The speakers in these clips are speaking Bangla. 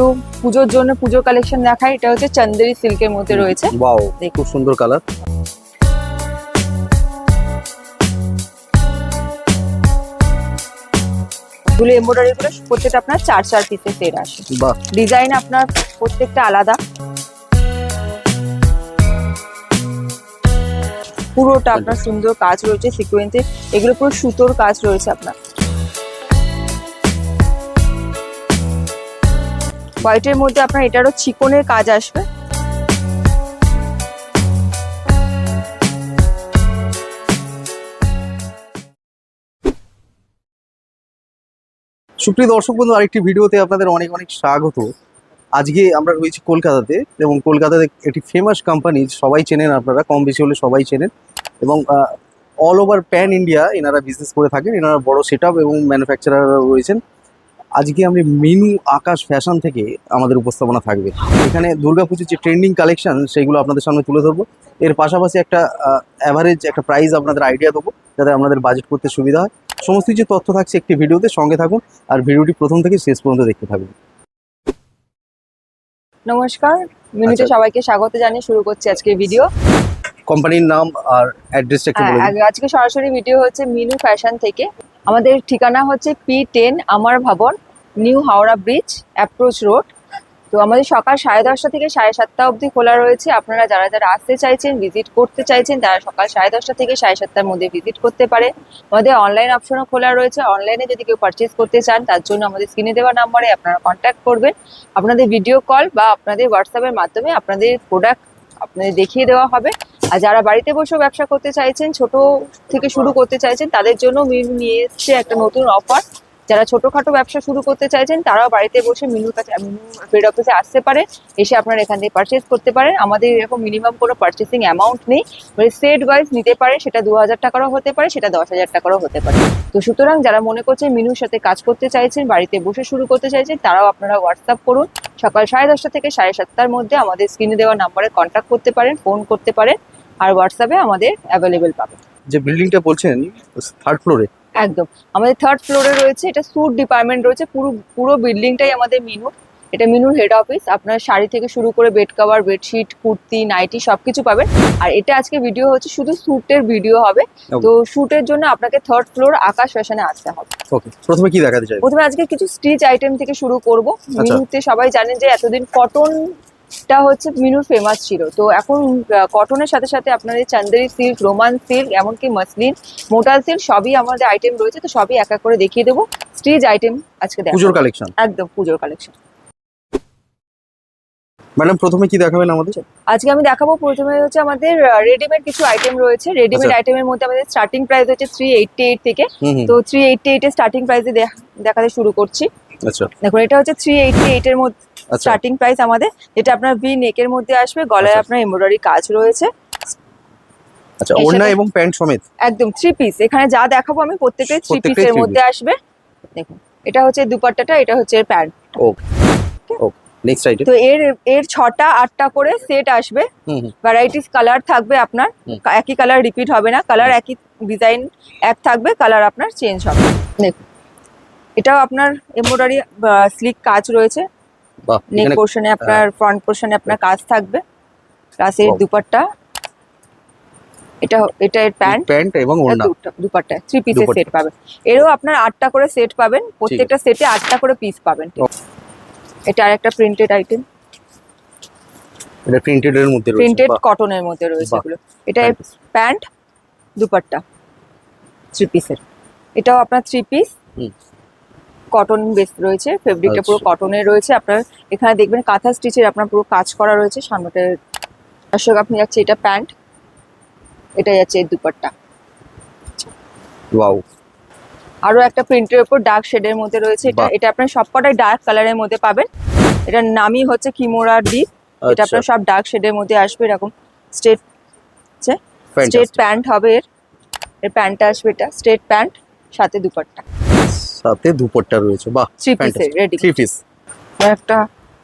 একটু পুজোর জন্য পুজোর কালেকশন দেখাই এটা হচ্ছে চন্দেরি সিল্কের মধ্যে রয়েছে। ওয়াও খুব সুন্দর কালার এগুলো এমব্রয়ডারি গুলো প্রত্যেকটা আপনার চার চার পিসের সেট আসে। বাহ। ডিজাইন আপনার প্রত্যেকটা আলাদা। পুরোটা আপনার সুন্দর কাজ রয়েছে সিকোয়েন্সে এগুলো পুরো সুতোর কাজ রয়েছে আপনার। হোয়াইটের মধ্যে আপনার এটারও চিকনের কাজ আসবে। সুপ্রিয় দর্শক বন্ধু, আরেকটি ভিডিওতে আপনাদের অনেক অনেক স্বাগত। আজকে আমরা রয়েছি কলকাতাতে এবং কলকাতাতে একটি ফেমাস কোম্পানি সবাই চেনেন আপনারা, কম বেশি হলে সবাই চেনেন এবং অল ওভার প্যান ইন্ডিয়া এনারা বিজনেস করে থাকেন। এনারা বড় সেট এবং ম্যানুফ্যাকচারার রয়েছেন। আজকে আমি মিনু আকাশ ফ্যাশন থেকে আমাদের উপস্থাপনা থাকবে। এখানে দুর্গাপুজোর যে ট্রেন্ডিং কালেকশন সেগুলো আপনাদের সামনে তুলে ধরবো। এর পাশাপাশি একটা অ্যাভারেজ একটা প্রাইস আপনাদের আইডিয়া দেবো যাতে আপনাদের বাজেট করতে সুবিধা হয়। সমস্ত কিছু তথ্য থাকছে একটি ভিডিওতে সঙ্গে থাকুন আর ভিডিওটি প্রথম থেকে শেষ পর্যন্ত দেখতে থাকুন। নমস্কার মিনিটে আচ্ছা। সবাইকে স্বাগত জানিয়ে শুরু করছি আজকের ভিডিও কোম্পানির নাম আর অ্যাড্রেসটা একটু হ্যাঁ বলে দিন। আগে- আজকে সরাসরি ভিডিও হচ্ছে মিনু ফ্যাশন থেকে। আমাদের ঠিকানা হচ্ছে পি টেন আমার ভবন, new Howrah bridge approach road তো আমাদের সকাল সাড়ে দশটা থেকে সাড়ে সাতটা অবধি খোলা রয়েছে। আপনারা যারা যারা আসতে চাইছেন ভিজিট করতে চাইছেন, তারা সকাল সাড়ে দশটা থেকে সাড়ে সাতটার মধ্যে ভিজিট করতে পারে আমাদের অনলাইন অপশনও খোলা রয়েছে। অনলাইনে যদি কেউ পারচেস করতে চান, তার জন্য আমাদের স্ক্রিনে দেওয়া নাম্বারে আপনারা কন্ট্যাক্ট করবেন। আপনাদের ভিডিও কল বা আপনাদের হোয়াটসঅ্যাপের মাধ্যমে আপনাদের প্রোডাক্ট আপনাদের দেখিয়ে দেওয়া হবে। আর যারা বাড়িতে বসেও ব্যবসা করতে চাইছেন, ছোট থেকে শুরু করতে চাইছেন, তাদের জন্য মিনু নিয়ে এসছে একটা নতুন অফার যারা ছোটখাটো ব্যবসা শুরু করতে চাইছেন, তারাও বাড়িতে বসে মিনুর কাছে, মিনু ফিল্ড অফিসে আসতে পারে এসে আপনারা এখান থেকে পারচেস করতে পারেন। আমাদের এরকম মিনিমাম কোনো পারচেসিং অ্যামাউন্ট নেই। মানে সেট ওয়াইজ নিতে পারে, সেটা দু হাজার টাকারও হতে পারে, সেটা দশ হাজার টাকারও হতে পারে। তো সুতরাং যারা মনে করছেন মিনুর সাথে কাজ করতে চাইছেন, বাড়িতে বসে শুরু করতে চাইছেন, তারাও আপনারা হোয়াটসঅ্যাপ করুন। সকাল সাড়ে দশটা থেকে সাড়ে সাতটার মধ্যে আমাদের স্ক্রিনে দেওয়া নাম্বারে কন্ট্যাক্ট করতে পারেন ফোন করতে পারেন। আর হোয়াটসঅ্যাপে আমাদের অ্যাভেলেবেল পাবেন যে বিল্ডিংটা বলছেন থার্ড ফ্লোরে একদম। আমাদের থার্ড ফ্লোরে রয়েছে এটা স্যুট ডিপার্টমেন্ট রয়েছে পুরো পুরো বিল্ডিংটাই আমাদের মিনু এটা মিনুর হেড অফিস আপনার শাড়ি থেকে শুরু করে bed cover bedsheet kurti nightie সবকিছু পাবেন। আর এটা আজকে ভিডিও হচ্ছে শুধু স্যুটের ভিডিও হবে। তো শুটের জন্য আপনাকে থার্ড ফ্লোর আকাশ ফ্যাশনে আসতে হবে। ওকে প্রথমে কি দেখাতে চাই প্রথমে আজকে কিছু স্টিচ আইটেম থেকে শুরু করব। আচ্ছা। মিনুতে সবাই জানেন যে এতদিন কটনটা হচ্ছে মিনুর ফেমাস ছিল। তো এখন কটনের সাথে সাথে আপনাদের চান্দেরি সিল্ক রোমান সিল্ক এমনকি মসলিন মোটাল সিল্ক সবই আমাদের আইটেম রয়েছে তো সবই এক এক করে দেখিয়ে দেবো। স্টিচ আইটেম আজকে পুজোর কালেকশন একদম পুজোর কালেকশন ম্যাডাম প্রথমে কি দেখাবেন আমাদের? আজকে আমি দেখাবো প্রথমে হচ্ছে আমাদের রেডিমেড কিছু আইটেম রয়েছে। রেডিমেড আচ্ছা। আইটেমের মধ্যে আমাদের স্টার্টিং প্রাইস হচ্ছে থ্রি এইটটি এইট থেকে তো থ্রি এইটটি এইটের স্টার্টিং প্রাইসে দেখাতে শুরু করছি। আচ্ছা। দেখুন এটা হচ্ছে থ্রি এইটটি এইটের মধ্যে আচ্ছা স্টার্টিং প্রাইস আমাদের যেটা আপনার ভি নেকের মধ্যে আসবে গলায় আচ্ছা। আপনার এমব্রয়ডারি কাজ রয়েছে। আচ্ছা ওড়না এবং প্যান্ট সমেত? একদম থ্রি পিস এখানে যা দেখাবো আমি প্রত্যেকটাই থ্রি পিসের মধ্যে আসবে। দেখুন এটা হচ্ছে দুপাট্টাটা এটা হচ্ছে pant. Okay okay next item তো এর এর ছটা আটটা করে সেট আসবে। ভ্যারাইটিস কালার থাকবে আপনার। একই কালার রিপিট হবে না। কালার একই ডিজাইন এক থাকবে কালার আপনার চেঞ্জ হবে। দেখুন। এটাও আপনার এমব্রয়ডারি স্লিক কাজ রয়েছে। নেক পোর্শনে আপনার ফ্রন্ট পোর্শনে আপনার কাজ থাকবে। প্লাস এর দুপাট্টা। এটা এটা এর প্যান্ট। প্যান্ট এবং ওড়না। দুপাট্টা থ্রি পিসের সেট পাবেন। এরও আপনার আটটা করে সেট পাবেন। প্রত্যেকটা সেটে আটটা করে পিস পাবেন। এটা আরেকটা প্রিন্টেড আইটেম এটা প্রিন্টেড এর মধ্যে রয়েছে। প্রিন্টেড বাহ, কটনের মধ্যে রয়েছে এগুলো। এটা প্যান্ট দুপাট্টা থ্রি পিসের এটাও আপনার থ্রি পিস। কটন বেস রয়েছে ফেব্রিকটা পুরো আচ্ছা। কটনের রয়েছে। আপনার এখানে দেখবেন কাঁথা স্টিচের আপনার পুরো কাজ করা রয়েছে। সামনেটা দর্শক আপনি যাচ্ছে এটা প্যান্ট এটা যাচ্ছে এর দুপাট্টা। ওয়াও। আরও একটা প্রিন্টের উপর ডার্ক শেডের মধ্যে রয়েছে। এটা। এটা আপনার সবকটাই ডার্ক কালারের মধ্যে পাবেন। এটার নামই হচ্ছে কিমোরা ডিপ এটা আচ্ছা। আপনার সব ডার্ক শেডের মধ্যে আসবে এরকম স্ট্রেট স্ট্রেট প্যান্ট হবে এর। এর প্যান্টটা আসবে এটা স্ট্রেট প্যান্ট সাথে দুপাট্টা। সাথে দুপট্টা রয়েছে। বাহ থ্রি পিসের রেডি থ্রি পিস একটা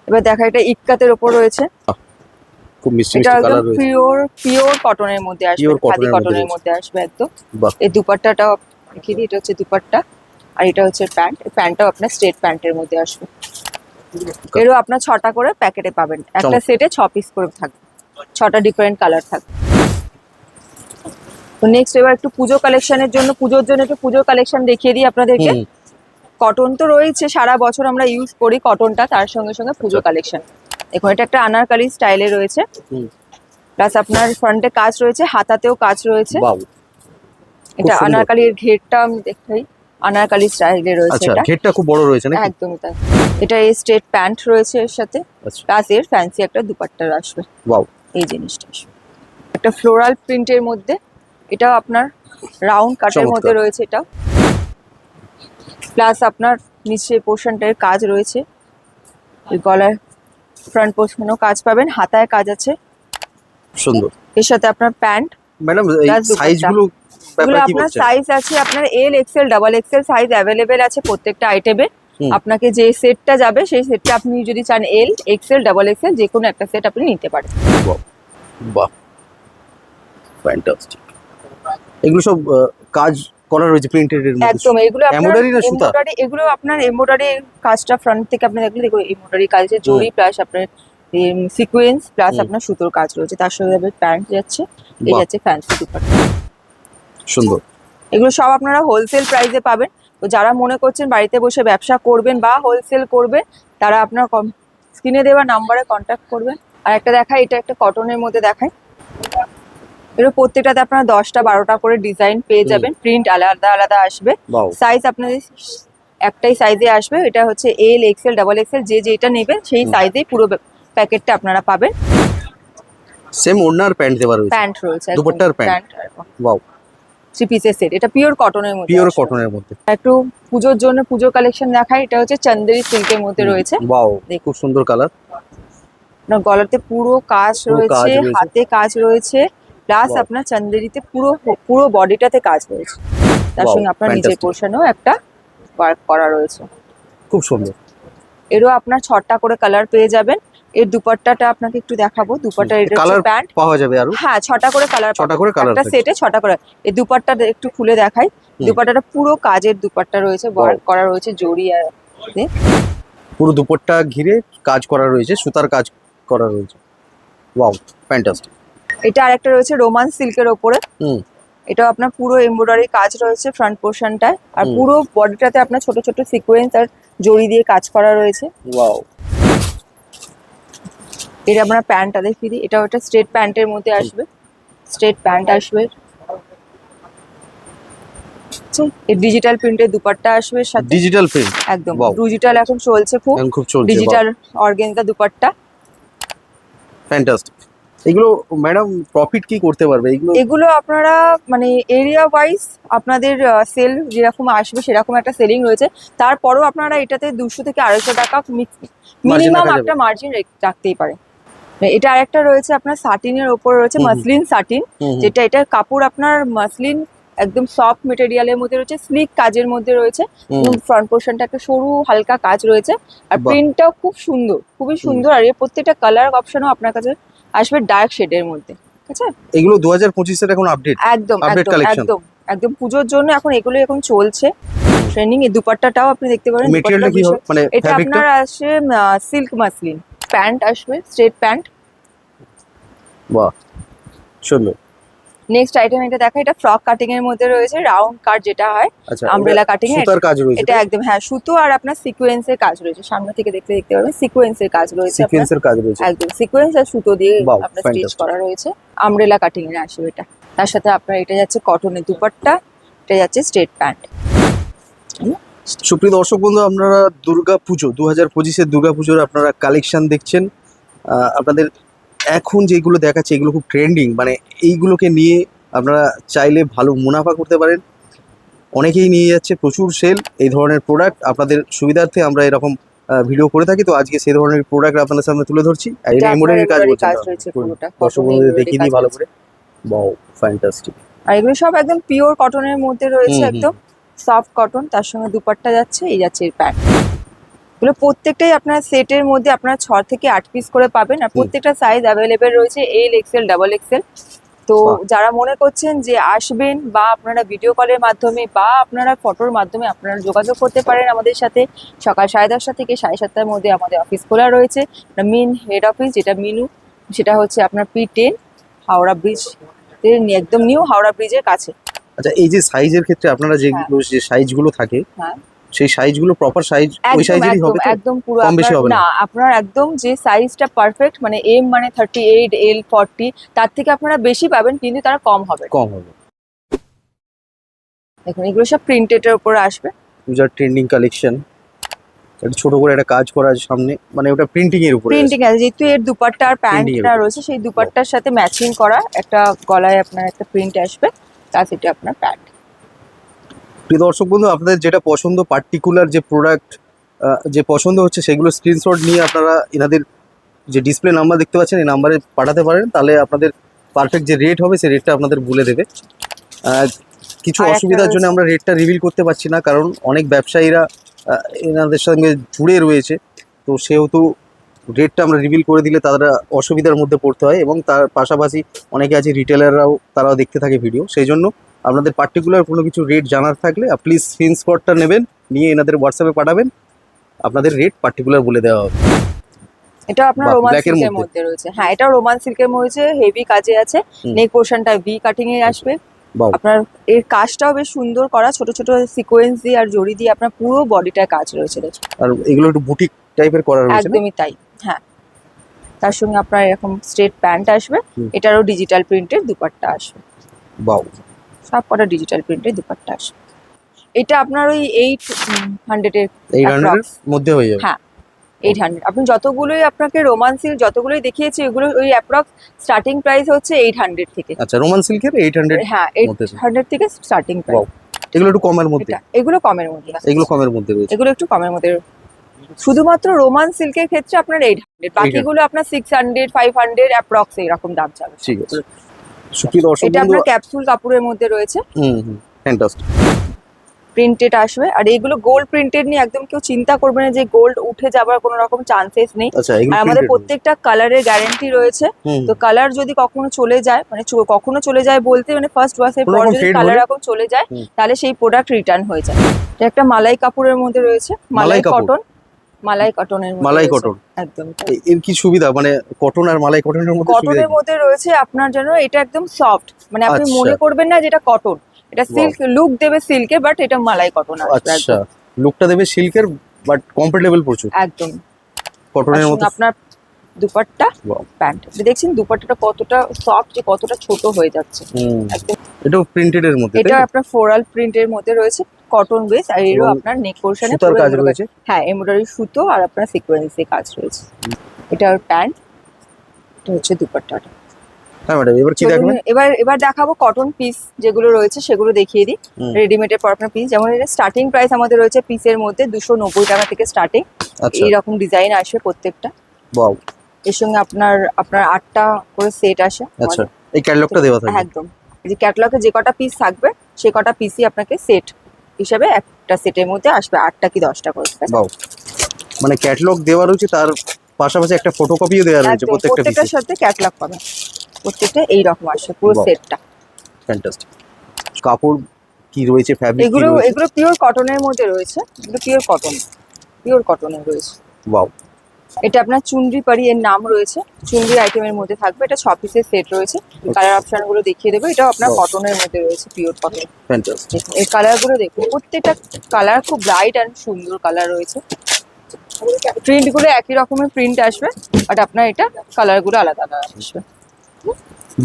এবার দেখা এটা ইক্কাতের ওপর রয়েছে। খুব মিষ্টি মিষ্টি কালার রয়েছে। পিওর পিওর কটনের মধ্যে আসবে মধ্যে কটনের মধ্যে আসবে একদম। বাহ। এই দুপাট্টাটাও দেখিয়ে দিই এটা হচ্ছে দুপাট্টা আর এটা হচ্ছে প্যান্ট। প্যান্টটাও আপনার স্ট্রেট প্যান্টের মধ্যে আসবে। এরও আপনার ছটা করে প্যাকেটে পাবেন। একটা সেটে ছ পিস করে থাকবে। ছটা ডিফারেন্ট কালার থাকবে। তো নেক্সট এবার একটু পুজো কালেকশনের জন্য পুজোর জন্য একটু পুজোর কালেকশন দেখিয়ে দিই আপনাদেরকে। কটন তো রয়েছে সারা বছর আমরা ইউজ করি কটনটা তার সঙ্গে সঙ্গে পুজো আচ্ছা। কালেকশন দেখুন এটা একটা আনারকালি স্টাইলে রয়েছে। প্লাস আপনার ফ্রন্টে কাজ রয়েছে হাতাতেও কাজ রয়েছে। এটা। আনারকালির ঘেরটা আমি দেখাই। আনারকালি স্টাইলে রয়েছে আচ্ছা এটা। ঘেরটা খুব বড় রয়েছে নাকি? একদমই তাই। এটা এই স্ট্রেট প্যান্ট রয়েছে এর সাথে। আচ্ছা। প্লাস এর ফ্যান্সি একটা দুপাট্টা আসবে। বাউ এই জিনিসটা আসবে। একটা ফ্লোরাল প্রিন্টের মধ্যে এটাও আপনার রাউন্ড কাটের মধ্যে রয়েছে এটা প্লাস আপনার নিচে পোর্শনটার কাজ রয়েছে। গলার ফ্রন্ট পোর্শনেও কাজ পাবেন হাতায় কাজ আছে। সুন্দর। এর সাথে আপনার প্যান্ট। ম্যাডাম এই সাইজগুলো আপনার সাইজ আছে আপনার L XL double XL size available আছে প্রত্যেকটা আইটেমে আপনাকে যে সেটটা যাবে সেই সেটটা আপনি যদি চান এল এক্সেল ডাবল এক্সেল যে কোনো একটা সেট আপনি নিতে পারেন। বাহ ফ্যান্টাস্টিক এগুলো সব কাজ করা রয়েছে প্রিন্টেড এর মধ্যে একদম এগুলো আপনার Embroidery না সুতা? এগুলো আপনার এমব্রয়ডারি কাজটা ফ্রন্ট থেকে আপনি দেখলে দেখুন এমব্রয়ডারি কাজ জরি প্লাস আপনার সিকোয়েন্স প্লাস আপনার সুতোর কাজ রয়েছে তার সঙ্গে যাবে প্যান্ট যাচ্ছে এই। যাচ্ছে ফ্যান্সি দুপাট্টা। সুন্দর। এগুলো সব আপনারা হোলসেল প্রাইসে পাবেন। তো যারা মনে করছেন বাড়িতে বসে ব্যবসা করবেন বা হোলসেল করবেন তারা আপনার স্ক্রিনে দেওয়া নাম্বারে কন্ট্যাক্ট করবেন। আর একটা দেখাই এটা একটা কটনের মধ্যে দেখাই। এগুলো প্রত্যেকটাতে আপনারা দশটা বারোটা করে ডিজাইন পেয়ে যাবেন। প্রিন্ট আলাদা আলাদা আসবে। সাইজ আপনাদের একটাই সাইজে আসবে। এটা হচ্ছে এল এক্সেল ডাবল এক্সেল যে যেটা নেবেন সেই। সাইজেই পুরো প্যাকেটটা আপনারা পাবেন। সেম ওড়নার প্যান্ট দেওয়া রয়েছে। প্যান্ট রয়েছে দুপাট্টার pant? বাউ থ্রি পিসের সেট এটা পিওর কটনের মধ্যে পিওর কটনের মধ্যে। একটু পুজোর জন্য পুজো কালেকশন দেখাই। এটা হচ্ছে চন্দেরি সিল্কের মধ্যে রয়েছে। দেখুন। খুব সুন্দর কালার আপনার গলাতে পুরো কাজ রয়েছে। হাতে কাজ রয়েছে। প্লাস আপনার চন্দেরিতে পুরো পুরো বডিটাতে কাজ রয়েছে। তার সঙ্গে আপনার নিজের. পোর্শনেও একটা ওয়ার্ক করা রয়েছে। খুব সুন্দর। এরও আপনার ছটা করে কালার পেয়ে যাবেন। এর দুপাট্টাটা আপনাকে একটু দেখাবো। দুপাট্টা কালার প্যান্ট পাওয়া যাবে আর হ্যাঁ ছটা করে কালার ছটা করে কালার একটা সেটে ছটা করে। এই দুপাট্টা একটু খুলে দেখাই। দুপাট্টাটা পুরো কাজের দুপাট্টা রয়েছে ওয়ার্ক করা রয়েছে জড়ি আর পুরো দুপাট্টা ঘিরে কাজ করা রয়েছে সুতার কাজ করা রয়েছে। ওয়াও ফ্যান্টাস্টিক এটা আরেকটা রয়েছে রোমান সিল্কের ওপরে। হুম। এটাও আপনার পুরো এমব্রয়ডারি কাজ রয়েছে ফ্রন্ট পোর্শনটায়। আর পুরো বডিটাতে আপনার ছোট ছোট সিকোয়েন্স আর জড়ি দিয়ে কাজ করা রয়েছে। ওয়াও। এটা আপনার প্যান্টটা দেখিয়ে দিই। এটা ওটা স্ট্রেট প্যান্টের মধ্যে আসবে। স্ট্রেট প্যান্ট আসবে। ডিজিটাল প্রিন্টের দুপাট্টা আসবে সাথে। ডিজিটাল প্রিন্ট একদম। ডিজিটাল এখন চলছে খুব। খুব চলছে ডিজিটাল অর্গেনজা দুপাট্টা। ফ্যান্টাস্টিক এগুলো ম্যাডাম প্রফিট কি করতে পারবে? এগুলো এগুলো আপনারা মানে এরিয়া ওয়াইজ আপনাদের সেল যেরকম আসবে সেরকম একটা সেলিং রয়েছে। তারপরেও আপনারা এটাতে দুশো থেকে আড়াইশো টাকা মিনিমাম একটা মার্জিন রাখতেই পারে। এটা আরেকটা রয়েছে আপনার সাটিনের ওপর রয়েছে। Muslin satin. যেটা এটার কাপড় আপনার মাসলিন একদম সফট মেটেরিয়ালের মধ্যে রয়েছে স্লিক কাজের মধ্যে রয়েছে। ফ্রন্ট পোর্শনটা একটা সরু হালকা কাজ রয়েছে। আর। প্রিন্টটাও খুব সুন্দর খুবই সুন্দর। আর এর প্রত্যেকটা কালার অপশনও আপনার কাছে আসবে ডার্ক শেডের মধ্যে ঠিক আছে? এগুলো দু হাজার পঁচিশের এখন আপডেট একদম একদম একদম একদম। পুজোর জন্য এখন এগুলো এখন চলছে। ট্রেন্ডিং এই দুপাট্টাটাও আপনি দেখতে পারেন মেটেরিয়ালটা কি মানে এটা আপনার আসে সিল্ক মাসলিন প্যান্ট আসবে স্ট্রেট প্যান্ট বাহ সুন্দর নেক্সট আইটেম এটা দেখা এটা ফ্রক কাটিং এর মধ্যে রয়েছে রাউন্ড কাট যেটা হয় আচ্ছা Umbrella cutting এ। সুতার কাজ রয়েছে এটা একদম হ্যাঁ সুতো আর আপনার সিকোয়েন্সের কাজ রয়েছে সামনে থেকে দেখতে দেখতে পাবেন সিকোয়েন্সের কাজ রয়েছে সিকোয়েন্সের কাজ রয়েছে। একদম সিকোয়েন্স আর সুতো দিয়ে আপনার স্টিচ করা রয়েছে আমব্রেলা কাটিং এর আসবে এটা। তার সাথে আপনার এটা যাচ্ছে কটনের দুপাট্টা এটা যাচ্ছে স্ট্রেট প্যান্ট সুপ্রিয় দর্শক বন্ধু আপনারা দুর্গা পুজো দু হাজার পঁচিশের দুর্গা পুজোর আপনারা কালেকশন দেখছেন। আপনাদের এখন যেগুলো দেখাচ্ছে এগুলো খুব ট্রেন্ডিং মানে এইগুলোকে নিয়ে আপনারা চাইলে ভালো মুনাফা করতে পারেন। অনেকেই নিয়ে যাচ্ছে প্রচুর সেল এই ধরনের প্রোডাক্ট আপনাদের সুবিধার্থে আমরা এরকম ভিডিও করে থাকি। তো আজকে সেই ধরনের প্রোডাক্ট আপনাদের সামনে তুলে ধরছি। আর এটা এটা কাজ embroidery বলছেন কাজ তো? রয়েছে করুন। পুরোটা, দর্শক বন্ধুদের দেখিয়ে দিই ভালো করে। বাও ফ্যান্টাস্টিক আর এগুলো সব একদম পিওর কটনের মধ্যে রয়েছে। একদম। সফট কটন তার সঙ্গে দুপাট্টা যাচ্ছে এই যাচ্ছে এর প্যান্ট এগুলো প্রত্যেকটাই আপনার সেটের মধ্যে আপনার ছ থেকে আট পিস করে পাবেন আর প্রত্যেকটা সাইজ অ্যাভেলেবেল রয়েছে এল এক্সেল ডাবল এক্সেল তো যারা মনে করছেন যে আসবেন বা আপনারা ভিডিও কলের মাধ্যমে বা আপনারা ফটোর মাধ্যমে আপনারা যোগাযোগ করতে পারেন আমাদের সাথে সকাল সাড়ে দশটা থেকে সাড়ে সাতটার মধ্যে আমাদের অফিস খোলা রয়েছে। মেন হেড অফিস যেটা মিনু সেটা হচ্ছে আপনার পি টেন হাওড়া ব্রিজ একদম নিউ হাওড়া ব্রিজের কাছে। আচ্ছা এই যে সাইজের ক্ষেত্রে আপনারা যেগুলো যে সাইজগুলো থাকে হ্যাঁ। সেই সাইজগুলো প্রপার সাইজ ওই সাইজেরই হবে একদম পুরো কম বেশি হবে না? আপনার একদম যে সাইজটা পারফেক্ট মানে এম মানে থার্টি এইট এল ফর্টি তার থেকে আপনারা বেশি পাবেন কিন্তু তারা কম হবে। কম হবে। দেখুন এগুলো সব প্রিন্টেডের উপরে আসবে। পূজার ট্রেন্ডিং কালেকশন একটা ছোট করে একটা কাজ করা আছে সামনে মানে ওটা প্রিন্টিং এর উপরে প্রিন্টিং আছে। যেহেতু এর দুপাট্টা আর প্যান্টটা রয়েছে সেই দুপাট্টার সাথে ম্যাচিং করা একটা গলায় আপনার একটা প্রিন্ট আসবে তার সেটা আপনার প্যান্ট প্রিয় দর্শক বন্ধু আপনাদের যেটা পছন্দ পার্টিকুলার যে প্রোডাক্ট যে পছন্দ হচ্ছে সেগুলো স্ক্রিনশট নিয়ে আপনারা এনাদের যে ডিসপ্লে নাম্বার দেখতে পাচ্ছেন এই নাম্বারে পাঠাতে পারেন। তাহলে আপনাদের পারফেক্ট যে রেট হবে সেই রেটটা আপনাদের বলে দেবে। কিছু অসুবিধার জন্য আমরা রেটটা রিভিল করতে পারছি না কারণ অনেক ব্যবসায়ীরা এনাদের সঙ্গে জুড়ে রয়েছে। তো সেহেতু রেটটা আমরা রিভিল করে দিলে তারা অসুবিধার মধ্যে পড়তে হয় এবং তার পাশাপাশি অনেকে আছে রিটেলাররাও তারাও দেখতে থাকে ভিডিও সেই জন্য আপনাদের পার্টিকুলার কোনো কিছু রেট জানার থাকলে প্লিজ স্ক্রিনশটটা নেবেন নিয়ে এনাদের হোয়াটসঅ্যাপে পাঠাবেন। আপনাদের রেট পার্টিকুলার বলে দেওয়া হবে। এটা আপনার রোমান সিল্কের মধ্যে। রয়েছে। হ্যাঁ এটা রোমান সিল্কের মধ্যে হেভি কাজে আছে। নেক পোর্শনটা ভি কাটিং এ আসবে। আপনার এর কাজটাও বেশ সুন্দর করা। ছোট ছোট সিকোয়েন্স দিয়ে আর জড়ি দিয়ে আপনার পুরো বডিটায় কাজ রয়েছে আর এগুলো একটু বুটিক টাইপের করা রয়েছে একদমই তাই। হ্যাঁ। তার সঙ্গে আপনার এরকম স্ট্রেট প্যান্ট আসবে। এটারও ডিজিটাল প্রিন্টের দুপাট্টা আসবে। বাউ সব কটা ডিজিটাল প্রিন্টের দুপাট্টা আসবে। এটা আপনার ওই এইট হান্ড্রেডের মধ্যে হয়ে যাবে? হ্যাঁ এইট হান্ড্রেড আপনি যতগুলোই আপনাকে রোমান সিল্ক যতগুলোই দেখিয়েছি ওগুলো ওই অ্যাপ্রক্স স্টার্টিং প্রাইস হচ্ছে এইট হান্ড্রেড থেকে। আচ্ছা রোমান সিল্কের এইট হান্ড্রেড হ্যাঁ এইট হান্ড্রেড থেকে স্টার্টিং প্রাইস এগুলো একটু কমের মধ্যে। এগুলো কমের মধ্যে এগুলো কমের মধ্যে রয়েছে। এগুলো একটু কমের মধ্যে শুধুমাত্র রোমান সিল্কের ক্ষেত্রে আপনার এইট হান্ড্রেড বাকিগুলো আপনার six hundred five hundred approx এরকম দাম চালু ঠিক আছে। সুপ্রিয় দর্শক এটা আপনার ক্যাপসুল কাপড়ের মধ্যে রয়েছে। হুম হুম ফ্যান্টাস্টিক প্রিন্টেড আসবে। আর এইগুলো গোল্ড প্রিন্টেড নিয়ে একদম কেউ চিন্তা করবে না যে গোল্ড উঠে যাবার কোনো রকম চান্সেস নেই। আচ্ছা আর আমাদের প্রত্যেকটা কালারের গ্যারান্টি রয়েছে। তো কালার যদি কখনো চলে যায় মানে কখনো চলে যায় বলতে মানে ফার্স্ট ওয়াশের পর যদি কালার? এরকম চলে যায় তাহলে সেই প্রোডাক্ট রিটার্ন হয়ে যায়। এটা একটা মালাই কাপড়ের মধ্যে রয়েছে মালাই কটন মালাই কটনের মালাই কটন। একদম এর কি সুবিধা? মানে কটন আর মালাই কটনের মধ্যে কটনের মধ্যে রয়েছে আপনার জন্য এটা একদম সফট মানে আপনি আচ্ছা। মনে করবেন না যেটা কটন এটা সিল্ক লুক দেবে সিল্কে বাট এটা মালাই কটন আচ্ছা। লুকটা দেবে সিল্কের বাট কমফোর্টেবল প্রচুর। একদম। কটনের মতো আপনার দুপাট্টা প্যান্ট। দেখছেন দুপাট্টাটা কতটা সফট যে কতটা ছোট হয়ে যাচ্ছে। একদম। এটাও প্রিন্টেড এর মধ্যে এটা আপনার ফ্লোরাল প্রিন্টের মধ্যে রয়েছে। কটন বেস আর এরও আপনার নেক পোর্শনে সুতার কাজ রয়েছে? হ্যাঁ এমব্রয়ডারি সুতো আর আপনার সিকোয়েন্সে কাজ রয়েছে। এটা আর প্যান্ট এটা হচ্ছে দুপাট্টাটা। হ্যাঁ ম্যাডাম এবার কি চলুন, এবার এবার দেখাবো কটন পিস যেগুলো রয়েছে সেগুলো দেখিয়ে দিই। রেডিমেডের পর আপনার পিস যেমন এটা স্টার্টিং প্রাইস আমাদের রয়েছে পিসের মধ্যে দুশো নব্বই টাকা থেকে স্টার্টিং আচ্ছা। এইরকম ডিজাইন আসবে প্রত্যেকটা। বাউ এর সঙ্গে আপনার আপনার আটটা করে সেট আসে। আচ্ছা। এই ক্যাটালগটা দেওয়া থাকবে? একদম। এই যে ক্যাটালগে যে কটা পিস থাকবে সে কটা পিসই আপনাকে সেট হিসাবে একটা সেটের মধ্যে আসবে আটটা কি দশটা করে ঠিক আছে? বাউ মানে ক্যাটলগ দেওয়া রয়েছে তার পাশাপাশি একটা ফটোকপিও দেওয়া রয়েছে প্রত্যেকটা প্রত্যেকটার সাথে ক্যাটলগ পাবে প্রত্যেকটা এইরকম আসবে পুরো বাহ। সেটটা। ফ্যান্টাস্টিক কাপড় কি রয়েছে ফ্যাব্রিক এগুলো এগুলো পিওর কটনের মধ্যে রয়েছে এগুলো পিওর কটন পিওর কটনের রয়েছে। বাউ এটা আপনার চুনরি পাড়ি এর নাম রয়েছে। চুনরি আইটেমের মধ্যে থাকবে। এটা ছ পিসের সেট রয়েছে। কালার অপশনগুলো দেখিয়ে দেবো। এটাও আপনার কটনের মধ্যে রয়েছে পিওর কটন এই কালারগুলো দেখুন। প্রত্যেকটা কালার খুব ব্রাইট অ্যান্ড সুন্দর কালার রয়েছে। প্রিন্টগুলো একই রকমের প্রিন্ট আসবে বাট আপনার এটা কালারগুলো আলাদা আলাদা আসবে।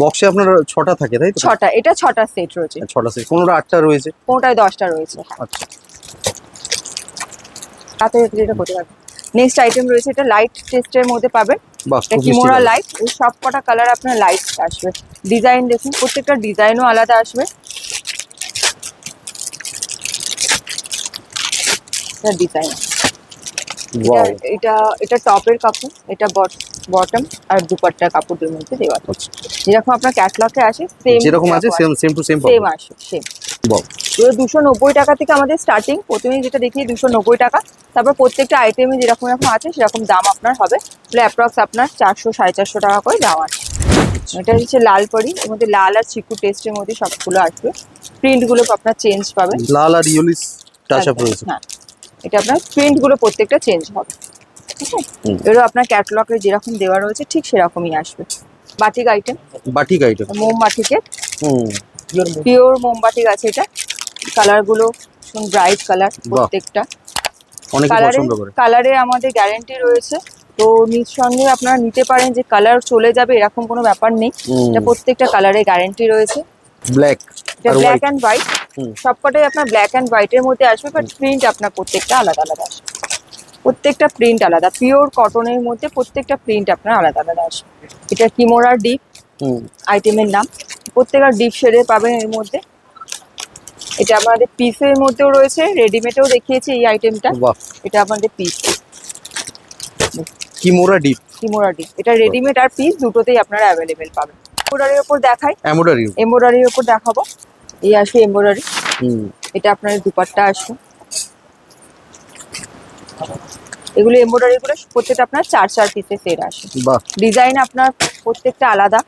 বক্সে আপনার ছটা থাকে তাই তো? ছটা। এটা ছটা সেট রয়েছে। ছটা সেট কোনোটা আটটা রয়েছে? কোনটায় দশটা রয়েছে আচ্ছা। তাতে এটা করতে পারবেন নেক্সট আইটেম রয়েছে এটা লাইট টেস্টের মধ্যে পাবেন। এটা কিমোরা লাইট এই সব কটা কালার আপনার লাইট আসবে। ডিজাইন দেখুন প্রত্যেকটা ডিজাইনও আলাদা আসবে। ডিজাইন এটা এটা টপের কাপড় এটা বটম আর দুপাট্টার কাপড়ের মধ্যে দেওয়া। আছে। আচ্ছা। যেরকম আপনার ক্যাটলগে আসে সেম যেরকম আছে same same to same same আসে সেম. দুশো নব্বই টাকা থেকে আমাদের স্টার্টিং প্রথমেই যেটা দেখিয়ে দুশো নব্বই টাকা। তারপর প্রত্যেকটা আইটেমে যেরকম এরকম আছে সেরকম দাম আপনার হবে। অ্যাপ্রক্স আপনার চারশো সাড়ে চারশো টাকা করে দাম আছে। আচ্ছা। এটা হচ্ছে লাল পরি এর মধ্যে লাল আর চিকু টেস্টের মধ্যে সবগুলো আসবে। প্রিন্টগুলো আপনার চেঞ্জ পাবেন। লাল আর ইউলিস টাচ আপ রয়েছে। হ্যাঁ। এটা আপনার প্রিন্টগুলো প্রত্যেকটা চেঞ্জ হবে। ঠিক আছে। এগুলো আপনার ক্যাটালগে যেরকম দেওয়া রয়েছে ঠিক সেরকমই আসবে। বাটিক আইটেম বাটিক আইটেম মোমবাটিকে হুম। পিওর মোমবাতি। আছে এটা। কালারগুলো ব্রাইট কালার প্রত্যেকটা। কালারে কালারে আমাদের গ্যারেন্টি রয়েছে। তো নিঃসন্দেহে আপনারা নিতে পারেন যে কালার চলে যাবে এরকম কোনো ব্যাপার নেই। এটা প্রত্যেকটা কালারে গ্যারেন্টি রয়েছে। ব্ল্যাক এটা ব্ল্যাক অ্যান্ড হোয়াইট সবকটাই আপনার ব্ল্যাক অ্যান্ড হোয়াইটের মধ্যে আসবে বাট প্রিন্ট আপনার প্রত্যেকটা আলাদা আলাদা আসবে। প্রত্যেকটা প্রিন্ট আলাদা। পিওর কটনের মধ্যে প্রত্যেকটা প্রিন্ট আপনার আলাদা আলাদা আসবে। এটা কিমোরা ডিপ আইটেমের নাম। প্রত্যেকটা ডিপ শেডে পাবেন এর মধ্যে। এটা আমাদের পিসের মধ্যেও রয়েছে রেডিমেডেও দেখিয়েছি এই আইটেমটা। এটা আমাদের piece. Kimora deep. Kimora deep. এটা রেডিমেড আর পিস দুটোতেই আপনারা অ্যাভেলেবেল পাবেন। এমব্রয়ডারির ওপর দেখাই। এমব্রয়ডারি এমব্রয়ডারির ওপর দেখাবো। এই আসবে এমব্রয়ডারি হুম। এটা আপনার দুপাট্টা আসবে এগুলো এমব্রয়ডারি গুলো প্রত্যেকটা আপনার চার চার পিসের সেট আসে। বাহ। ডিজাইন আপনার প্রত্যেকটা আলাদা।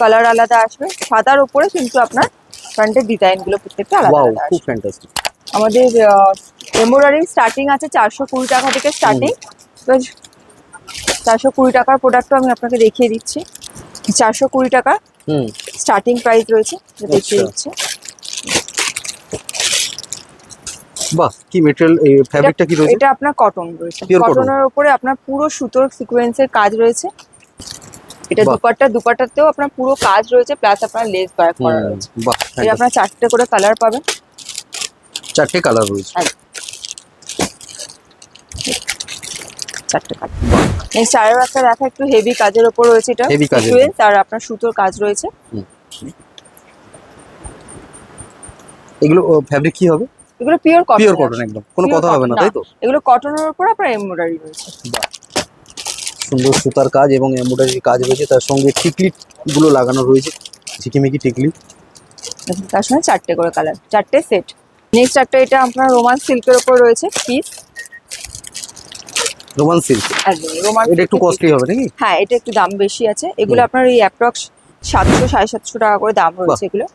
কালার আলাদা আসবে। সাদার উপরে কিন্তু আপনার ফ্রন্টের ডিজাইনগুলো প্রত্যেকটা আলাদা আলাদা খুব ফ্যান্টাস্টিক আমাদের এমব্রয়ডারি স্টার্টিং আছে চারশো কুড়ি টাকা থেকে স্টার্টিং চারশো কুড়ি টাকার প্রোডাক্টও আমি আপনাকে দেখিয়ে দিচ্ছি। চারশো কুড়ি টাকা হুম। স্টার্টিং প্রাইস রয়েছে দেখিয়ে আচ্ছা। দিচ্ছি। বাহ কি মেটেরিয়াল ফ্যাব্রিকটা কি রয়েছে? এটা আপনার কটন রয়েছে। কটনের উপরে আপনার পুরো সুতোর সিকোয়েন্সের কাজ রয়েছে। এটা। দুপাট্টা দুপাট্টাতেও আপনার পুরো কাজ রয়েছে প্লাস আপনার লেস ওয়ার্ক করা রয়েছে। fantastic। আপনার চারটে করে কালার পাবেন। চারটে কালার রয়েছে। চারটে কালার নেক্সট আরও একটা দেখা একটু হেভি কাজের ওপর রয়েছে এটা। কাজের সিকোয়েন্স আর আপনার সুতোর কাজ রয়েছে। এগুলো ফ্যাব্রিক কি হবে? এগুলো পিওর কটন পিওর কটন একদম। কোনো কথা হবে না তাই তো? এগুলো কটনের উপর আপনার এমব্রয়ডারি রয়েছে। বাহ। সুন্দর সুতার কাজ এবং এমব্রয়ডারি কাজ রয়েছে। তার সঙ্গে টিকলি গুলো লাগানো রয়েছে। ঝিকিমিকি টিকলি। তার সঙ্গে চারটে করে কালার চারটে সেট। নেক্সট একটা এটা আপনার রোমান সিল্কের ওপর রয়েছে পিস রোমান সিল্ক। একদম রোমান এটা একটু কস্টলি হবে নাকি? হ্যাঁ এটা একটু দাম বেশি আছে। এগুলো আপনার এই অ্যাপ্রক্স সাতশো সাড়ে সাতশো টাকা করে দাম রয়েছে এগুলো।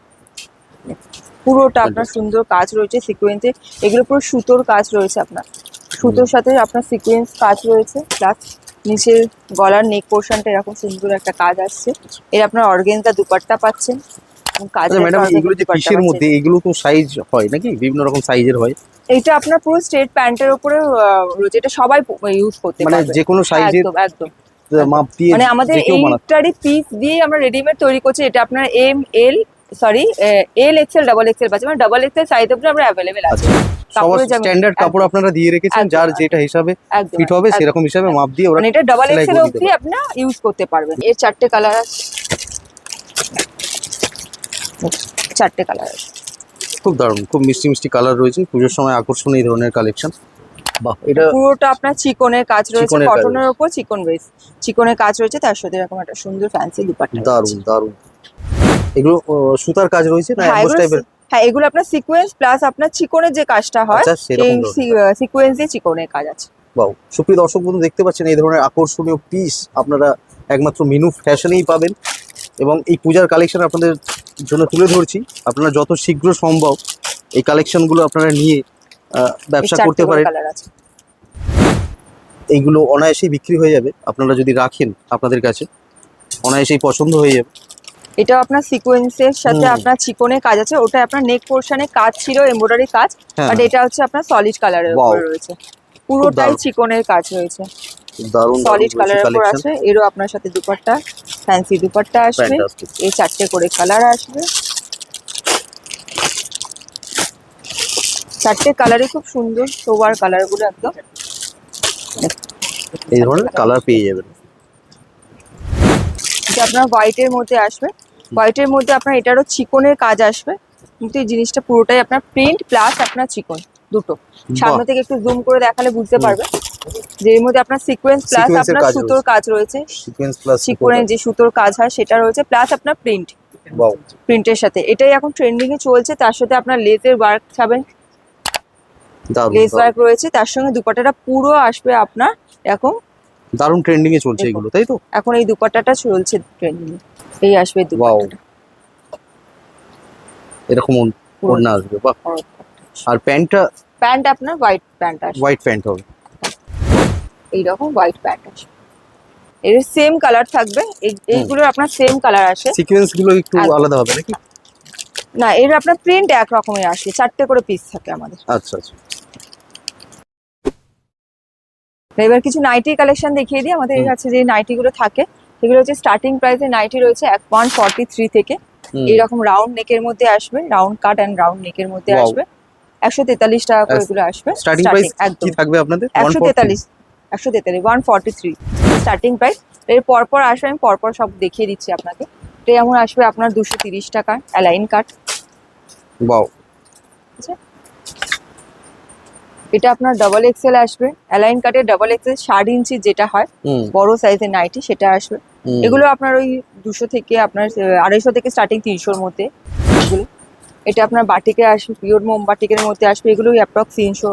পুরোটা আপনার সুন্দর কাজ রয়েছে সিকোয়েন্সে এগুলো পুরো সুতোর কাজ রয়েছে আপনার। সুতোর সাথে আপনার সিকোয়েন্স কাজ রয়েছে প্লাস নিচের গলার নেক পোর্শনটা এরকম সুন্দর একটা কাজ আসছে। এর আপনার অর্গেনজা দুপাট্টা পাচ্ছেন। আচ্ছা ম্যাডাম এগুলো যে পিসের মধ্যে? এগুলো তো সাইজ হয় নাকি? বিভিন্ন রকম সাইজের হয়। এইটা আপনার পুরো স্ট্রেট প্যান্টের উপরে এটা সবাই ইউজ করতে মানে পারবে। যে কোনো সাইজের একদম একদম। মাপ দিয়ে মানে আমাদের এইটারই পিস দিয়ে আমরা রেডিমেড তৈরি করছি। এটা আপনার M L sorry L XL double XL পাচ্ছে মানে ডাবল এক্সেল সাইজ অব্দি আমরা অ্যাভেলেবেল আছে। সবার স্ট্যান্ডার্ড কাপড় আপনারা দিয়ে রেখেছেন যার যেটা হিসাবে ফিট হবে সেরকম হিসাবে মাপ দিয়ে ওরা মানে এটা ডাবল এক্সেল দিতে আপনার ইউজ করতে পারবেন। এর চারটে কালার আছে। চারটে কালার আছে। খুব দারুণ খুব মিষ্টি মিষ্টি কালার রয়েছে পুজোর সময় আকর্ষণ এই ধরনের কালেকশন বাহ এটা পুরোটা আপনার চিকনের কাজ রয়েছে কটনের উপর চিকন বেস চিকনের কাজ রয়েছে তার সাথে এরকম একটা সুন্দর ফ্যান্সি দুপাট্টা রয়েছে। দারুণ দারুণ। এগুলো সুতার কাজ রয়েছে না এগুলো টাইপের হ্যাঁ এগুলো আপনার সিকোয়েন্স প্লাস আপনার চিকনের যে কাজটা হয় আচ্ছা সেই। সিকোয়েন্সে চিকনের কাজ আছে। বাহ সুপ্রিয় দর্শক বন্ধু দেখতে পাচ্ছেন এই ধরনের আকর্ষণীয় পিস আপনারা একমাত্র মিনু ফ্যাশনেই পাবেন। এবং এই পূজার কালেকশন আপনাদের জন্য তুলে ধরছি। আপনারা যত শীঘ্র সম্ভব এই কালেকশনগুলো আপনারা নিয়ে ব্যবসা করতে পারেন। এইগুলো অনায়াসেই বিক্রি হয়ে যাবে। আপনারা যদি রাখেন আপনাদের কাছে অনায়াসেই পছন্দ হয়ে যাবে। এটা আপনার সিকোয়েন্সের সাথে আপনার চিকনের কাজ আছে ওটা আপনার নেক পোর্শনে কাজ ছিল এমব্রয়ডারি কাজ হ্যাঁ। বাট এটা হচ্ছে আপনার সলিড কালারের Wow. উপর রয়েছে। পুরোটাই। চিকনের কাজ রয়েছে সলিড কালারের উপর আছে এরও আপনার সাথে দুপাট্টা ফ্যান্সি দুপাট্টা আসবে। এই চারটে করে কালার আসবে। চারটে কালারই খুব সুন্দর সোবার কালারগুলো একদম। এই ধরনের কালার পেয়ে যাবেন। এটা আপনার হোয়াইটের মধ্যে আসবে। হোয়াইটের মধ্যে আপনার এটারও চিকনের কাজ আসবে। কিন্তু এই জিনিসটা পুরোটাই আপনার প্রিন্ট প্লাস আপনার চিকন দুটো। সামনে থেকে একটু জুম করে দেখালে বুঝতে পারবে যে এর মধ্যে আপনার সিকোয়েন্স প্লাস আপনার সুতোর কাজ রয়েছে। সিকোয়েন্স প্লাস চিকনের যে সুতোর কাজ হয় সেটা রয়েছে প্লাস আপনার প্রিন্ট প্রিন্টের সাথে। এটাই এখন ট্রেন্ডিং এ চলছে তার সাথে আপনার লেজের ওয়ার্ক পাবেন লেস ওয়ার্ক রয়েছে তার সঙ্গে দুপাটাটা পুরো আসবে আপনার এরকম দারুণ ট্রেন্ডিং এ চলছে এগুলো তাই তো? এখন এই দুপাট্টাটা চলছে ট্রেন্ডিং এই আসবে ওয়াও দুপাট্টা। এরকম ওড়না আসবে বাহ। আর প্যান্টটা? প্যান্ট আপনার হোয়াইট প্যান্ট আসবে। হোয়াইট প্যান্ট হবে। এই রকম হোয়াইট প্যান্ট আসবে। এর সেম কালার থাকবে। এই- এইগুলোর আপনার সেম কালার আসে। সিকোয়েন্সগুলো একটু আলাদা হবে নাকি? না এর আপনার প্রিন্ট এক রকমের আসে। চারটে করে পিস থাকে আমাদের। আচ্ছা আচ্ছা। এবার কিছু নাইটি কালেকশন দেখিয়ে দিই। আমাদের। কাছে যে নাইটি গুলো থাকে সেগুলো হচ্ছে স্টার্টিং প্রাইসে নাইটি রয়েছে এক ওয়ান ফর্টি থ্রি থেকে। হুম, এইরকম রাউন্ড নেকের মধ্যে আসবে রাউন্ড কাট অ্যান্ড রাউন্ড নেকের মধ্যে আসবে। একশো তেতাল্লিশ টাকা করে আস- এগুলো আসবে স্টার্টিং প্রাইস একদম কি থাকবে আপনাদের? একশো তেতাল্লিশ একশো তেতাল্লিশ one forty three starting price এর পরপর আসবে আমি পরপর সব দেখিয়ে দিচ্ছি আপনাকে। এটা যেমন আসবে আপনার দুশো তিরিশ টাকা অ্যালাইন কাট Wow, এটা আপনার ডাবল এক্সেল আসবে। অ্যালাইন কাটের ডাবল এক্সেল ষাট ইঞ্চি যেটা হয় বড় সাইজের নাইটি সেটা আসবে। এগুলো আপনার ওই দুশো থেকে আপনার আড়াইশো থেকে স্টার্টিং তিনশোর মধ্যে। এগুলো। এটা আপনার বাটিকে আসবে পিওর মোম বাটিকের মধ্যে আসবে। এগুলো অ্যাপ্রক্স তিনশো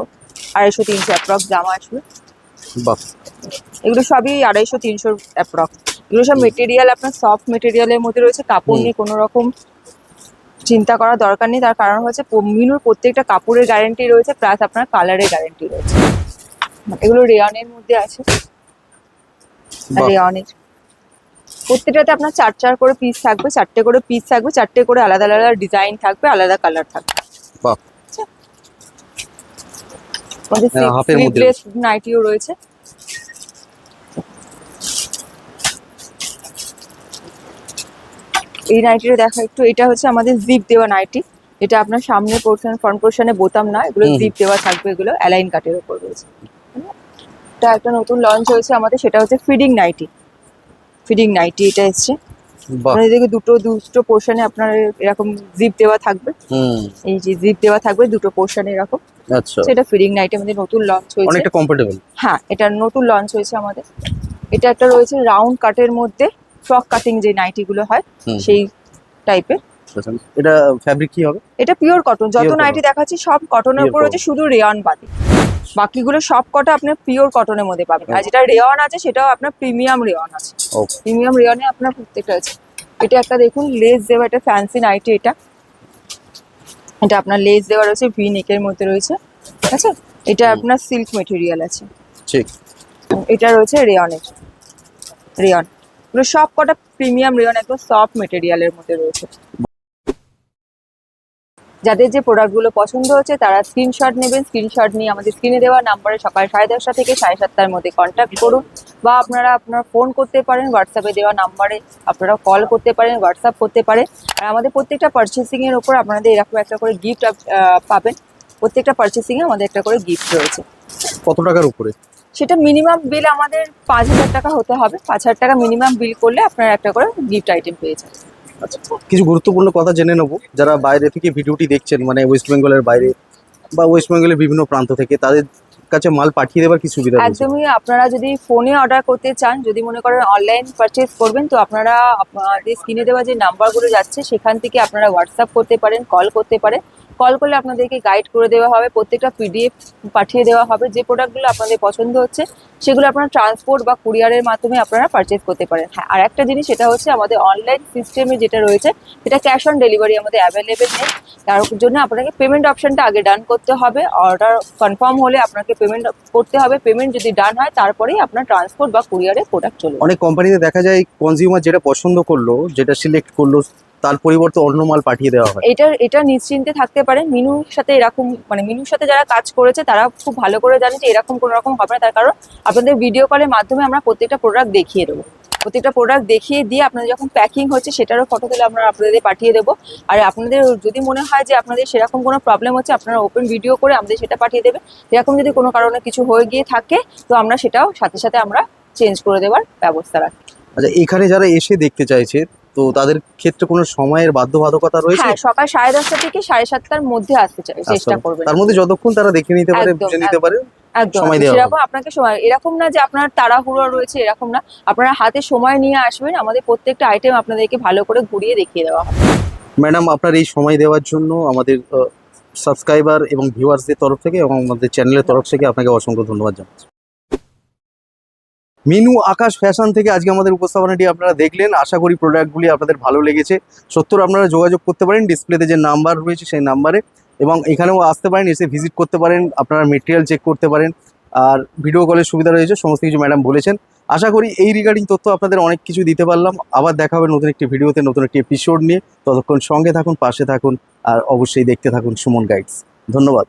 আড়াইশো তিনশো অ্যাপ্রক্স জামা আসবে। এগুলো সবই আড়াইশো তিনশোর অ্যাপ্রক্স এগুলো সব মেটেরিয়াল আপনার সফট মেটেরিয়ালের মধ্যে রয়েছে। কাপড় নিয়ে কোনো রকম চিন্তা করার দরকার নেই। তার কারণ হচ্ছে মিনুর প্রত্যেকটা কাপড়ের গ্যারেন্টি রয়েছে প্লাস আপনার কালারের গ্যারেন্টি রয়েছে। এগুলো রেয়নের মধ্যে আছে। রেয়নের প্রত্যেকটাতে আপনার চার চার করে পিস থাকবে চারটে করে পিস থাকবে চারটে করে আলাদা আলাদা ডিজাইন থাকবে আলাদা কালার থাকবে। আমাদের হ্যাঁ, হাফের মধ্যে। নাইটিও রয়েছে। এই নাইটিটা দেখা একটু এটা হচ্ছে আমাদের জিপ দেওয়া নাইটি। এটা আপনার সামনে পোর্শন ফ্রন্ট পোর্শনে বোতাম না এগুলো জিপ দেওয়া থাকবে এগুলো অ্যালাইন কাটের উপর রয়েছে। এটা একটা নতুন লঞ্চ হয়েছে আমাদের সেটা হচ্ছে ফিডিং নাইটি। ফিডিং নাইটি এটা এসছে। আপনাদের দুটো দুটো পোর্শনে আপনার এরকম জিপ দেওয়া থাকবে। হুম। এই যে জিপ দেওয়া থাকবে দুটো পোর্শনে এরকম। আচ্ছা। সেটা ফিডিং নাইটি আমাদের নতুন লঞ্চ হয়েছে। অনেকটা কমফোর্টেবল হ্যাঁ এটা নতুন লঞ্চ হয়েছে আমাদের। এটা একটা রয়েছে রাউন্ড কাটের মধ্যে। ফ্রক কাটিং যে নাইটিগুলো হয় সেই টাইপের আচ্ছা, এটা ফ্যাব্রিক কি হবে? এটা পিওর কটন যত নাইটি দেখাচ্ছি সব কটনের উপর হচ্ছে শুধু রেয়ন বাদে। বাকিগুলো সব কটা আপনার পিওর কটনের মধ্যে পাবেন। আর যেটা রেয়ন আছে সেটাও আপনার প্রিমিয়াম রেয়ন আছে। ওকে প্রিমিয়াম রেয়নে আপনার প্রত্যেকটা আছে। এটা একটা দেখুন লেস দেওয়া এটা ফ্যান্সি নাইটি এটা। এটা আপনার লেস দেওয়া রয়েছে ভি নেকের মধ্যে রয়েছে। ঠিক আছে? এটা আপনার সিল্ক মেটেরিয়াল আছে। ঠিক। এটা রয়েছে রেয়নের রেয়ন এগুলো সব কটা প্রিমিয়াম রেয়ন একদম সফট মেটেরিয়ালের মধ্যে রয়েছে। যাদের যে প্রোডাক্টগুলো পছন্দ হচ্ছে, তারা স্ক্রিনশট নেবেন স্ক্রিনশট নিয়ে আমাদের স্ক্রিনে দেওয়া নাম্বারে সকাল সাড়ে দশটা থেকে সাড়ে সাতটার মধ্যে কন্ট্যাক্ট করুন। বা আপনারা, আপনার ফোন করতে পারেন হোয়াটসঅ্যাপে দেওয়া নাম্বারে আপনারা কল করতে পারেন হোয়াটসঅ্যাপ করতে পারেন। আর আমাদের প্রত্যেকটা পারচেসিং এর উপর আপনাদের এরকম একটা করে গিফট পাবেন। প্রত্যেকটা পারচেসিং এ আমাদের একটা করে গিফট রয়েছে। কত টাকার উপরে? সেটা মিনিমাম বিল আমাদের পাঁচ হাজার টাকা হতে হবে। পাঁচ হাজার টাকা মিনিমাম বিল করলে আপনারা একটা করে গিফট আইটেম পেয়ে যাবেন। আচ্ছা কিছু গুরুত্বপূর্ণ কথা জেনে নেব। যারা বাইরে থেকে ভিডিওটি দেখছেন মানে ওয়েস্ট বেঙ্গলের বাইরে বা ওয়েস্ট বেঙ্গলের বিভিন্ন প্রান্ত থেকে তাদের কাছে মাল পাঠিয়ে দেওয়ার কি সুবিধা একদমই আপনারা যদি ফোনে অর্ডার করতে চান যদি মনে করেন অনলাইন পারচেজ করবেন তো আপনারা আপনাদের স্ক্রিনে দেওয়া যে নাম্বারগুলো যাচ্ছে সেখান থেকে আপনারা হোয়াটসঅ্যাপ করতে পারেন কল করতে পারেন। কল করলে আপনাদেরকে গাইড করে দেওয়া হবে, প্রত্যেকটা পিডিএফ পাঠিয়ে দেওয়া হবে, যে প্রোডাক্টগুলো আপনাদের পছন্দ হচ্ছে, সেগুলো আপনারা ট্রান্সপোর্ট বা কুরিয়ারের মাধ্যমে আপনারা পারচেজ করতে পারেন। হ্যাঁ আর একটা জিনিস সেটা হচ্ছে আমাদের অনলাইন সিস্টেমে যেটা রয়েছে, সেটা ক্যাশ অন ডেলিভারি আমাদের অ্যাভেলেবেল নেই। তার জন্য আপনাকে পেমেন্ট অপশনটা আগে ডান করতে হবে অর্ডার কনফার্ম হলে আপনাকে পেমেন্ট করতে হবে। পেমেন্ট যদি ডান হয়, তারপরেই আপনার ট্রান্সপোর্ট বা কুরিয়ারে প্রোডাক্ট চলে অনেক কোম্পানিতে দেখা যায় কনজিউমার যেটা পছন্দ করল, যেটা সিলেক্ট করল তার পরিবর্তে অন্য মাল পাঠিয়ে দেওয়া হয়। এটা এটা নিশ্চিন্তে থাকতে পারেন মিনুর সাথে এরকম মানে মিনুর সাথে যারা কাজ করেছে তারা খুব ভালো করে জানে যে এরকম কোনো রকম হবে না। তার কারণ আপনাদের ভিডিও কলের মাধ্যমে আমরা প্রত্যেকটা প্রোডাক্ট দেখিয়ে দেবো। প্রত্যেকটা প্রোডাক্ট দেখিয়ে দিয়ে আপনাদের যখন প্যাকিং হচ্ছে সেটারও ফটো তুলে আমরা আপনাদের পাঠিয়ে দেবো। আর আপনাদের যদি মনে হয় যে আপনাদের সেরকম কোনো প্রবলেম হচ্ছে আপনারা ওপেন ভিডিও করে আমাদের সেটা পাঠিয়ে দেবে এরকম যদি কোনো কারণে কিছু হয়ে গিয়ে থাকে তো আমরা সেটাও সাথে সাথে আমরা চেঞ্জ করে দেওয়ার ব্যবস্থা রাখি। আচ্ছা এখানে যারা এসে দেখতে চাইছে তো তাদের ক্ষেত্রে কোনো সময়ের বাধ্যবাধকতা রয়েছে? হ্যাঁ সকাল সাড়ে দশটা থেকে সাড়ে সাতটার মধ্যে আসতে চাই চেষ্টা আচ্ছা, করবেন। তার মধ্যে যতক্ষণ তারা দেখে নিতে পারে বুঝে নিতে পারে সময় দেওয়া সেরকম আপনাকে সময় এরকম না যে আপনার তাড়াহুড়ো রয়েছে এরকম না। আপনারা হাতে সময় নিয়ে আসবেন আমাদের প্রত্যেকটা আইটেম আপনাদেরকে ভালো করে ঘুরিয়ে দেখিয়ে দেওয়া হবে। ম্যাডাম আপনার এই সময় দেওয়ার জন্য আমাদের সাবস্ক্রাইবার এবং ভিউয়ার্সদের তরফ থেকে এবং আমাদের চ্যানেলের তরফ থেকে আপনাকে অসংখ্য ধন্যবাদ জানাচ্ছি। মিনু আকাশ ফ্যাশন থেকে আজকে আমাদের উপস্থাপনাটি আপনারা দেখলেন। আশা করি প্রোডাক্টগুলি আপনাদের ভালো লেগেছে। সত্তর আপনারা যোগাযোগ করতে পারেন, ডিসপ্লেতে যে নাম্বার রয়েছে সেই নাম্বারে এবং এখানেও আসতে পারেন, এসে ভিজিট করতে পারেন, আপনারা মেটেরিয়াল চেক করতে পারেন আর ভিডিও কলের সুবিধা রয়েছে, সমস্ত কিছু ম্যাডাম বলেছেন। আশা করি এই রিগার্ডিং তথ্য আপনাদের অনেক কিছু দিতে পারলাম। আবার দেখা হবে নতুন একটি ভিডিওতে, নতুন একটি এপিসোড নিয়ে। ততক্ষণ সঙ্গে থাকুন, পাশে থাকুন আর অবশ্যই দেখতে থাকুন সুমন গাইডস ধন্যবাদ।